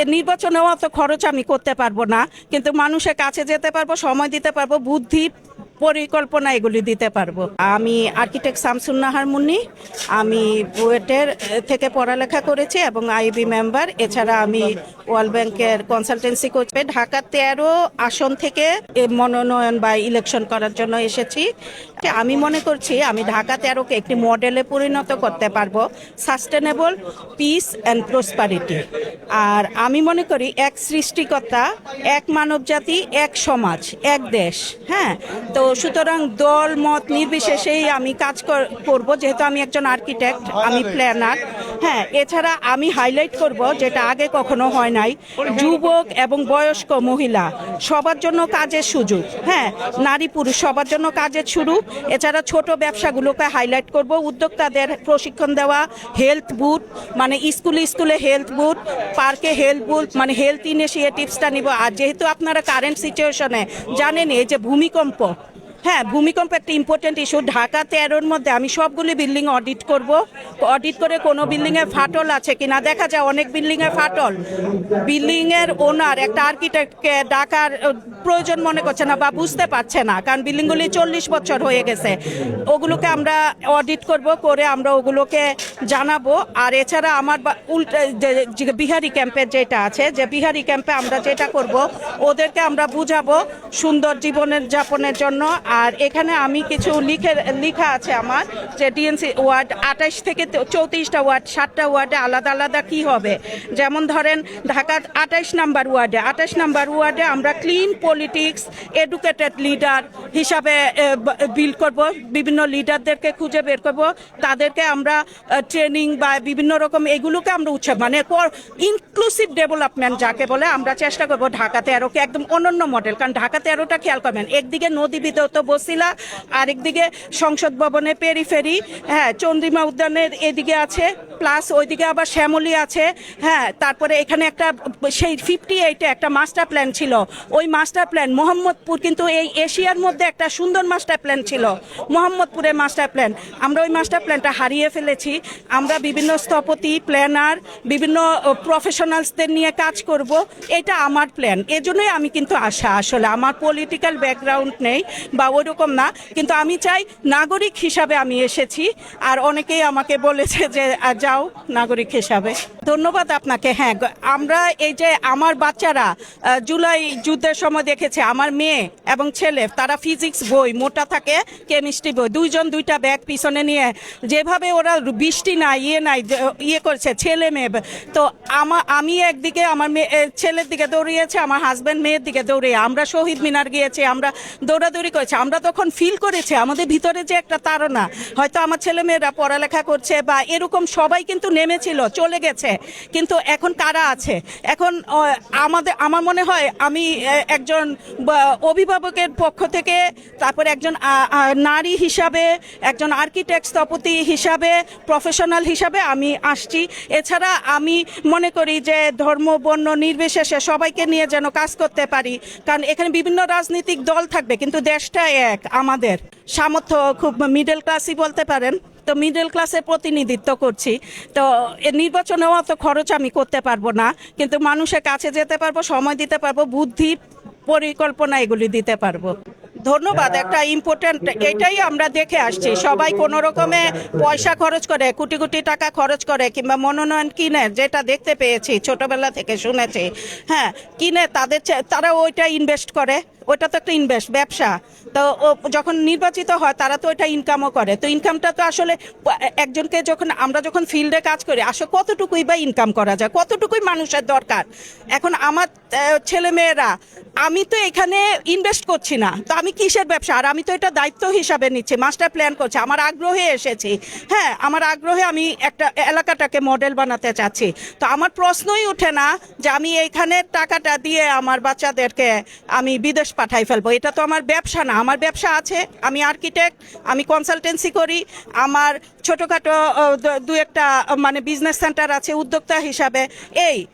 এ নির্বাচনেও অত খরচ আমি করতে পারব না। কিন্তু মানুষের কাছে যেতে পারব, সময় দিতে পারব, বুদ্ধি, পরিকল্পনা এগুলি দিতে পারব। আমি আর্কিটেক্ট শামসুন নাহার মুন্নি, আমি বুয়েটের থেকে পড়ালেখা করেছি এবং আইবি মেম্বার এছাড়া আমি ওয়ার্ল্ড ব্যাংকের কনসালটেন্সি করছি। ঢাকা তেরো আসন থেকে মনোনয়ন বা ইলেকশন করার জন্য এসেছি। আমি মনে করছি আমি ঢাকা তেরোকে একটি মডেলে পরিণত করতে পারব। সাস্টেনেবল পিস অ্যান্ড প্রসপারিটি আর আমি মনে করি এক সৃষ্টিকর্তা এক মানব জাতি এক সমাজ এক দেশ। হ্যাঁ? তো সুতরাং দল মত নির্বিশেষেই আমি কাজ কর- করব। যেহেতু আমি একজন আর্কিটেক্ট আমি প্ল্যানার হ্যাঁ এছাড়া আমি হাইলাইট করব যেটা আগে কখনো হয় নাই। যুবক এবং বয়স্ক মহিলা, সবার জন্য কাজের সুযোগ। হ্যাঁ নারী পুরুষ সবার জন্য কাজের শুরু। এছাড়া ছোট ব্যবসাগুলোকে হাইলাইট করব। উদ্যোক্তাদের প্রশিক্ষণ দেওয়া হেলথ বুথ মানে স্কুলে স্কুলে হেলথ বুথ পার্কে হেলথ বুট মানে হেলথ ইনিশিয়েটিভসটা নিব। আর যেহেতু আপনারা কারেন্ট সিচুয়েশনে জানেন এই যে ভূমিকম্প হ্যাঁ ভূমিকম্প একটা ইম্পর্টেন্ট ইস্যু ঢাকা তেরোর মধ্যে আমি সবগুলি বিল্ডিং অডিট করব। অডিট করে কোনো বিল্ডিংয়ে ফাটল আছে কিনা? দেখা যায় অনেক বিল্ডিংয়ে ফাটল। বিল্ডিংয়ের ওনার একটা আর্কিটেক্টকে ডাকার প্রয়োজন মনে করছে না বা বুঝতে পারছে না, কারণ বিল্ডিংগুলি চল্লিশ বছর হয়ে গেছে। ওগুলোকে আমরা অডিট করব, করে আমরা ওগুলোকে জানাব। আর এছাড়া আমার উল্টা, যে বিহারি ক্যাম্পের যেটা আছে, যে বিহারি ক্যাম্পে আমরা যেটা করব, ওদেরকে আমরা বুঝাবো সুন্দর জীবনের যাপনের জন্য। আর এখানে আমি কিছু লিখে, লেখা আছে আমার যে ডিএনসি ওয়ার্ড আঠাশ থেকে চৌত্রিশটা ওয়ার্ড, সাতটা ওয়ার্ডে আলাদা আলাদা কি হবে? যেমন ধরেন ঢাকার আঠাশ নাম্বার ওয়ার্ডে, আঠাশ নাম্বার ওয়ার্ডে আমরা ক্লিন পলিটিক্স এডুকেটেড লিডার হিসাবে বিল্ড করব, বিভিন্ন লিডারদেরকে খুঁজে বের করব, তাদেরকে আমরা ট্রেনিং বা বিভিন্ন রকম এগুলোকে আমরা উৎসাহ মানে ইনক্লুসিভ ডেভেলপমেন্ট যাকে বলে, আমরা চেষ্টা করব ঢাকা তেরোকে একদম অনন্য মডেল কারণ ঢাকা তেরোটা খেয়াল করবেন, একদিকে নদী বিদ্যুৎ বসিলা, আরেকদিকে সংসদ ভবনে পেরিফেরি হ্যাঁ চন্দ্রিমা উদ্যানের এদিকে আছে, প্লাস ওইদিকে আবার শ্যামলী আছে হ্যাঁ তারপরে এখানে একটা, সেই ফিফটি এইটে একটা মাস্টার প্ল্যান ছিল। ওই মাস্টার প্ল্যান, মোহাম্মদপুর কিন্তু এই এশিয়ার মধ্যে একটা সুন্দর মাস্টার প্ল্যান ছিল মোহাম্মদপুরের মাস্টার প্ল্যান। আমরা ওই মাস্টার প্ল্যানটা হারিয়ে ফেলেছি। আমরা বিভিন্ন স্থপতি, প্ল্যানার, বিভিন্ন প্রফেশনালসদের নিয়ে কাজ করব, এটা আমার প্ল্যান। এজন্যই আমি কিন্তু আশা আসলে আমার পলিটিক্যাল ব্যাকগ্রাউন্ড নেই, বা ওইরকম না। কিন্তু আমি চাই নাগরিক হিসাবে আমি এসেছি। আর অনেকেই আমাকে বলেছে যে যাও নাগরিক হিসাবে। ধন্যবাদ আপনাকে। হ্যাঁ আমরা এই যে আমার বাচ্চারা জুলাই যুদ্ধের সময় দেখেছে, আমার মেয়ে এবং ছেলে, তারা ফিজিক্স বই, মোটা থাকে, কেমিস্ট্রি বই, দুইজন দুইটা ব্যাগ পিছনে নিয়ে যেভাবে ওরা বৃষ্টি নাই ইয়ে নাই ইয়ে করছে, ছেলে মেয়ে তো আমার আমি একদিকে আমার মেয়ে ছেলের দিকে দৌড়িয়েছে, আমার হাজব্যান্ড মেয়ের দিকে দৌড়িয়ে, আমরা শহীদ মিনার গিয়েছি, আমরা দৌড়াদৌড়ি করেছি। আমরা তখন ফিল করেছি, আমাদের ভিতরে যে একটা তাড়না। হয়তো আমার ছেলে মেয়েরা পড়ালেখা করছে বা এরকম সবাই কিন্তু নেমেছিল, চলে গেছে। কিন্তু এখন কারা আছে? এখন আমাদের, আমার মনে হয় আমি একজন অভিভাবকের পক্ষ থেকে, তারপরে একজন নারী হিসাবে, একজন আর্কিটেক্ট স্থপতি হিসাবে প্রফেশনাল হিসাবে আমি আসছি। এছাড়া আমি মনে করি যে ধর্ম, বর্ণ নির্বিশেষে সবাইকে নিয়ে যেন কাজ করতে পারি। কারণ এখানে বিভিন্ন রাজনৈতিক দল থাকবে, কিন্তু দেশটা এক আমাদের। সামর্থ্য খুব মিডল ক্লাসই বলতে পারেন। তো মিডল ক্লাসের প্রতিনিধিত্ব করছি। তো নির্বাচনেও অত খরচ আমি করতে পারব না। কিন্তু মানুষের কাছে যেতে পারব সময় দিতে পারব বুদ্ধি পরিকল্পনা এগুলি দিতে পারব। ধন্যবাদ একটা ইম্পর্টেন্ট এটাই আমরা দেখে আসছি। সবাই কোনো রকমে পয়সা খরচ করে কোটি কোটি টাকা খরচ করে কিংবা মনোনয়ন কিনে যেটা দেখতে পেয়েছি ছোটবেলা থেকে শুনেছি। হ্যাঁ কিনে তাদের তারা ওইটা ইনভেস্ট করে। ওইটা তো একটা ইনভেস্ট ব্যবসা। তো ও যখন নির্বাচিত হয় তারা তো ওইটা ইনকামও করে। তো ইনকামটা তো আসলে একজনকে যখন আমরা যখন ফিল্ডে কাজ করি আসলে কতটুকুই বা ইনকাম করা যায়? কতটুকুই মানুষের দরকার? এখন আমার আহ, ছেলেমেয়েরা আমি তো এখানে ইনভেস্ট করছি না। তো আমি কিসের ব্যবসা? আর আমি তো এটা দায়িত্ব হিসাবে নিচ্ছি মাস্টার প্ল্যান করছি। আমার আগ্রহে এসেছি। হ্যাঁ আমার আগ্রহে আমি একটা এলাকাটাকে মডেল বানাতে চাচ্ছি। তো আমার প্রশ্নই ওঠে না যে আমি এইখানে টাকাটা দিয়ে আমার বাচ্চাদেরকে আমি বিদেশ পাঠাই ফেলব। এটা তো আমার ব্যবসা না। আমার ব্যবসা আছে, আমি আর্কিটেক্ট আমি কনসালটেন্সি করি। আমার ছোটোখাটো দু- একটা মানে বিজনেস সেন্টার আছে উদ্যোক্তা হিসাবে। এই